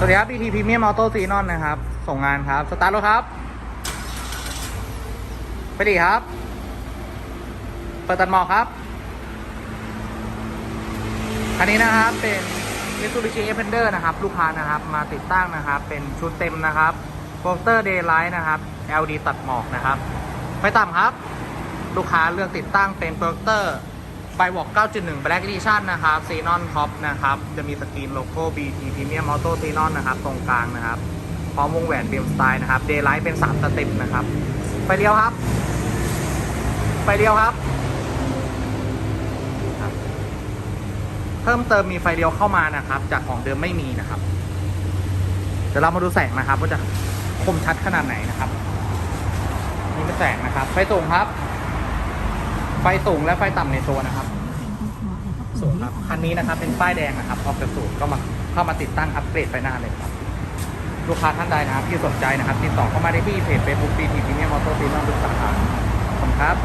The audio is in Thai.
สวัสดีครับ BT Premium Auto s e n o n นะครับ ส่งงานครับ สตาร์ทรถครับ ไปดีครับ เปิดตัดหมอกครับอันนี้นะครับเป็น Mitsubishi Xpander นะครับ ลูกค้านะครับ มาติดตั้งนะครับ เป็นชุดเต็มนะครับโปสเตอร์ Daylight นะครับ LED ตัดหมอกนะครับไฟต่ำครับ ลูกค้าเลือกติดตั้งเป็นโปสเตอร์ ไบวอก9.1 Black Edition นะครับซีนอนท็อปนะครับ จะมีสกรีนโลโก้ BT Premium Auto x e n o n นะครับ ตรงกลางนะครับ พร้อมวงแหวนเบียมสไตล์นะครับ Daylight เป็น 3 สเต็ปนะครับไฟเดียวครับไฟเดียวครับครับ เพิ่มเติมมีไฟเดียวเข้ามานะครับ จากของเดิมไม่มีนะครับ เดี๋ยวเรามาดูแสงนะครับว่าจะคมชัดขนาดไหนนะครับนี่เป็นแสงนะครับ ไฟสูงครับไฟสูงและไฟต่ำในตัวนะครับ สูงครับ คันนี้นะครับเป็นป้ายแดงนะครับออกจากสูตรก็มาเข้ามาติดตั้งอัปเกรดไฟหน้าเลยครับ ลูกค้าท่านใดนะครับที่สนใจนะครับติดต่อเข้ามาได้ที่เพจเฟซบุ๊กปีทีพีเนียมอเตอร์ซีนอนทุกสาขาขอบคุณครับ